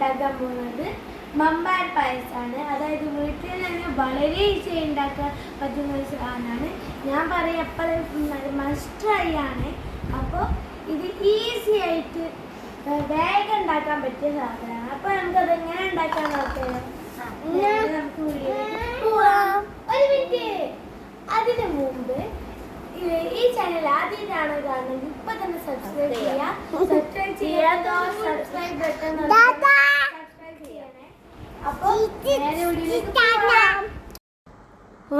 ഉണ്ടാക്കാൻ പോകുന്നത് മമ്പാൻ പായസമാണ് അതായത് വീട്ടിൽ തന്നെ വളരെ ഈസി ഉണ്ടാക്കാൻ പറ്റുന്ന ഒരു സാധനമാണ്. ഞാൻ പറയാം എപ്പോഴും മസ്റ്റ് ട്രൈ ആണ്. അപ്പോൾ ഇത് ഈസി ആയിട്ട് വേഗം ഉണ്ടാക്കാൻ പറ്റിയ സാധനമാണ്. അപ്പോൾ നമുക്കത് എങ്ങനെ ഉണ്ടാക്കാൻ നോക്കാം? നമുക്ക് പോവാം. ഒരു മിനിറ്റ്. അതിനു മുമ്പ് ഈ- ചാനൽ ആദ്യമായിട്ടാണ് കാണുന്നത് ഇപ്പൊ തന്നെ സബ്സ്ക്രൈബ് ചെയ്യാം. സബ്സ്ക്രൈബ് ചെയ്യാത്തോ സബ്സ്ക്രൈബ് ബട്ടൺ അപ്പോൾ നേരെ വീഡിയോയിലേക്ക് പോവാം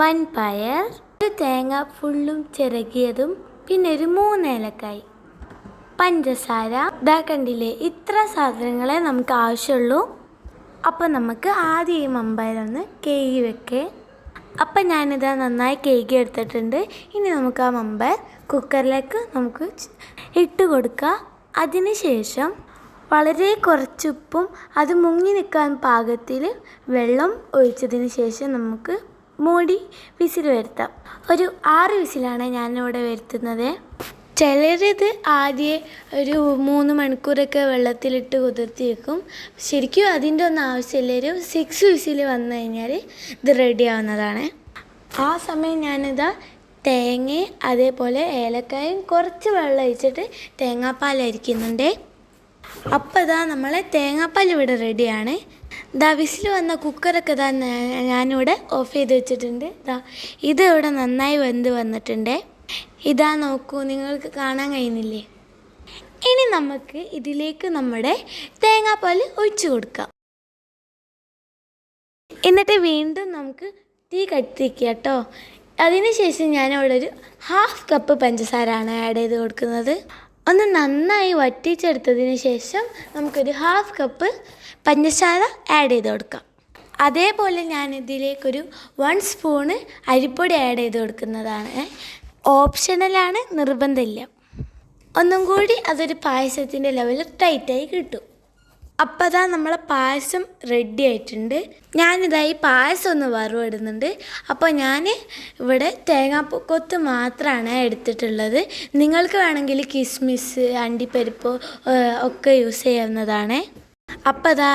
വൻ പയർ ഒരു തേങ്ങ ഫുള്ളും ചിറകിയതും പിന്നെ ഒരു മൂന്നേലക്കായി. പഞ്ചസാര ഇതാ കണ്ടില്ലേ ഇത്ര സാധനങ്ങളെ നമുക്ക് ആവശ്യമുള്ളൂ. അപ്പോൾ നമുക്ക് ആദ്യം ഈ മമ്പയറൊന്ന് കേകി വെക്കേ. അപ്പം ഞാനിത് നന്നായി കേക്ക് എടുത്തിട്ടുണ്ട്. ഇനി നമുക്ക് ആ മമ്പയർ കുക്കറിലേക്ക് നമുക്ക് ഇട്ട് കൊടുക്കുക അതിന് ശേഷം വളരെ കുറച്ചുപ്പും അത് മുങ്ങി നിൽക്കാൻ പാകത്തിൽ വെള്ളം ഒഴിച്ചതിന് ശേഷം നമുക്ക് മൂടി വിസിൽ വരുത്താം. ഒരു ആറ് വിസിലാണ് ഞാനിവിടെ വരുത്തുന്നത്. ചിലരിത് ആദ്യം ഒരു മൂന്ന് മണിക്കൂറൊക്കെ വെള്ളത്തിലിട്ട് കുതിർത്തി വെക്കും. ശരിക്കും അതിന്റെ ഒന്നും ആവശ്യമില്ല. ഒരു സിക്സ് വിസിൽ വന്നു കഴിഞ്ഞാൽ ഇത് റെഡി ആവുന്നതാണ്. ആ സമയം ഞാനിതാ തേങ്ങയും അതേപോലെ ഏലക്കായും കുറച്ച് വെള്ളം ഒഴിച്ചിട്ട് തേങ്ങാപ്പാൽ അരിക്കുന്നുണ്ട്. അപ്പോൾ ഇതാ നമ്മളെ തേങ്ങാപ്പാൽ ഇവിടെ റെഡിയാണ്. ദാ വിസിൽ വന്ന കുക്കറൊക്കെ ഇതാ ഞാനിവിടെ ഓഫ് ചെയ്ത് വെച്ചിട്ടുണ്ട്. ദാ ഇത് ഇവിടെ നന്നായി വെന്ത് വന്നിട്ടുണ്ട്. ഇതാ നോക്കൂ നിങ്ങൾക്ക് കാണാൻ കഴിയുന്നില്ലേ? ഇനി നമുക്ക് ഇതിലേക്ക് നമ്മുടെ തേങ്ങാപ്പാൽ ഒഴിച്ചു കൊടുക്കാം. എന്നിട്ട് വീണ്ടും നമുക്ക് തീ കത്തിക്കുക കേട്ടോ അതിനുശേഷം ഞാനിവിടെ ഒരു ഹാഫ് കപ്പ് പഞ്ചസാരയാണ് ആഡ് ചെയ്ത് കൊടുക്കുന്നത്. ഒന്ന് നന്നായി വറ്റിച്ചെടുത്തതിന് ശേഷം നമുക്കൊരു ഹാഫ് കപ്പ് പഞ്ചസാര ആഡ് ചെയ്ത് കൊടുക്കാം. അതേപോലെ ഞാൻ ഇതിലേക്കൊരു വൺ സ്പൂണ് അരിപ്പൊടി ആഡ് ചെയ്ത് കൊടുക്കുന്നതാണ്. ഓപ്ഷണലാണ് നിർബന്ധമില്ല. ഒന്നും കൂടി അതൊരു പായസത്തിന്റെ ലെവലിൽ ടൈറ്റായി കിട്ടും. അപ്പോൾ അതാ നമ്മളെ പായസം റെഡി ആയിട്ടുണ്ട്. ഞാനിതാ ഈ പായസം ഒന്ന് വറവിടുന്നുണ്ട്. അപ്പോൾ ഞാൻ ഇവിടെ തേങ്ങാക്കൊത്ത് മാത്രമാണ് എടുത്തിട്ടുള്ളത്. നിങ്ങൾക്ക് വേണമെങ്കിൽ കിസ്മിസ് അണ്ടിപ്പരിപ്പ് ഒക്കെ യൂസ് ചെയ്യാവുന്നതാണ്. അപ്പോൾ അതാ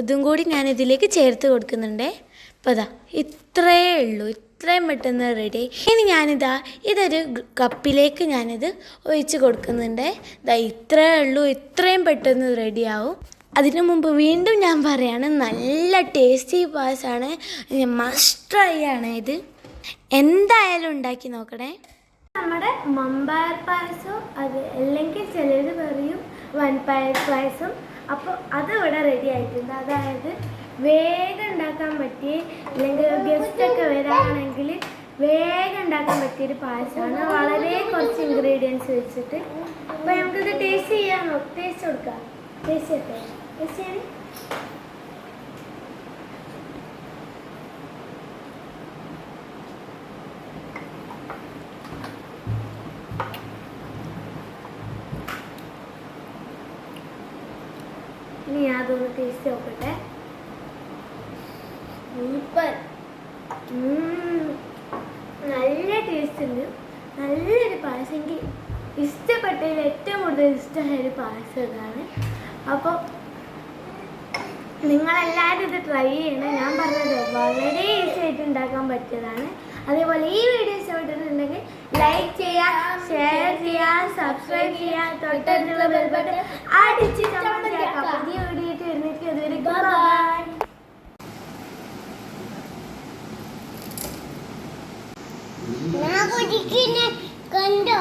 ഇതും കൂടി ഞാൻ ഇതിലേക്ക് ചേർത്ത് കൊടുക്കുന്നുണ്ട്. അപ്പോൾ അതാ ഇത്രയേ ഉള്ളൂ. ഇത്രയും പെട്ടെന്ന് റെഡി ഇനി ഞാനിതാ ഇതൊരു കപ്പിലേക്ക് ഞാനിത് ഒഴിച്ച് കൊടുക്കുന്നുണ്ട്. ഇതാ ഇത്രയേ ഉള്ളൂ. ഇത്രയും പെട്ടെന്ന് റെഡിയാവും അതിനു മുമ്പ് വീണ്ടും ഞാൻ പറയാണ് നല്ല ടേസ്റ്റി പായസമാണ് മസ്റ്റ് ട്രൈ ആണ് ഇത്. എന്തായാലും ഉണ്ടാക്കി നോക്കണേ. നമ്മുടെ മമ്പായർ പായസം അത് അല്ലെങ്കിൽ ചിലർ പറയും വൻപയർ പായസം. അപ്പോൾ അത് ഇവിടെ റെഡി ആയിട്ടുണ്ട്. അതായത് വേഗം ഉണ്ടാക്കാൻ പറ്റിയ അല്ലെങ്കിൽ ഗസ്റ്റൊക്കെ വരാണെങ്കിൽ വേഗം ഉണ്ടാക്കാൻ പറ്റിയൊരു പായസമാണ്. വളരെ കുറച്ച് ഇൻഗ്രീഡിയൻസ് വെച്ചിട്ട്. അപ്പോൾ നമുക്കിത് ടേസ്റ്റ് ചെയ്യാൻ ടേസ്റ്റ് കൊടുക്കാം. ടേസ്റ്റ് ചെയ്യാൻ ഇനി അതൊന്ന് ടേസ്റ്റ് നോക്കട്ടെ. സൂപ്പർ. നല്ല ടേസ്റ്റ് ഉണ്ട്. നല്ലൊരു പായസം. എനിക്ക് ഇഷ്ടപ്പെട്ടതിൽ ഏറ്റവും കൂടുതൽ ഇഷ്ടമായ ഒരു പായസം ഇതാണ്. അപ്പോൾ നിങ്ങളെല്ലാവരും ഇത് ട്രൈ ചെയ്യണം. ഞാൻ പറഞ്ഞത് വളരെ ഈസി ആയിട്ട് ഉണ്ടാക്കാൻ പറ്റിയതാണ്. അതേപോലെ ഈ വീഡിയോ ഇഷ്ടപ്പെട്ടിട്ടുണ്ടെങ്കിൽ ലൈക്ക് ചെയ്യുക ഷെയർ ചെയ്യുക സബ്സ്ക്രൈബ് ചെയ്യുക തൊട്ടടുത്തുള്ള ബെൽബട്ട് അടിച്ച് പുതിയ വീഡിയോ ആയിട്ട് അതുവരെ ബൈ ഞാൻ കുടിക്കുന്ന കണ്ടോ?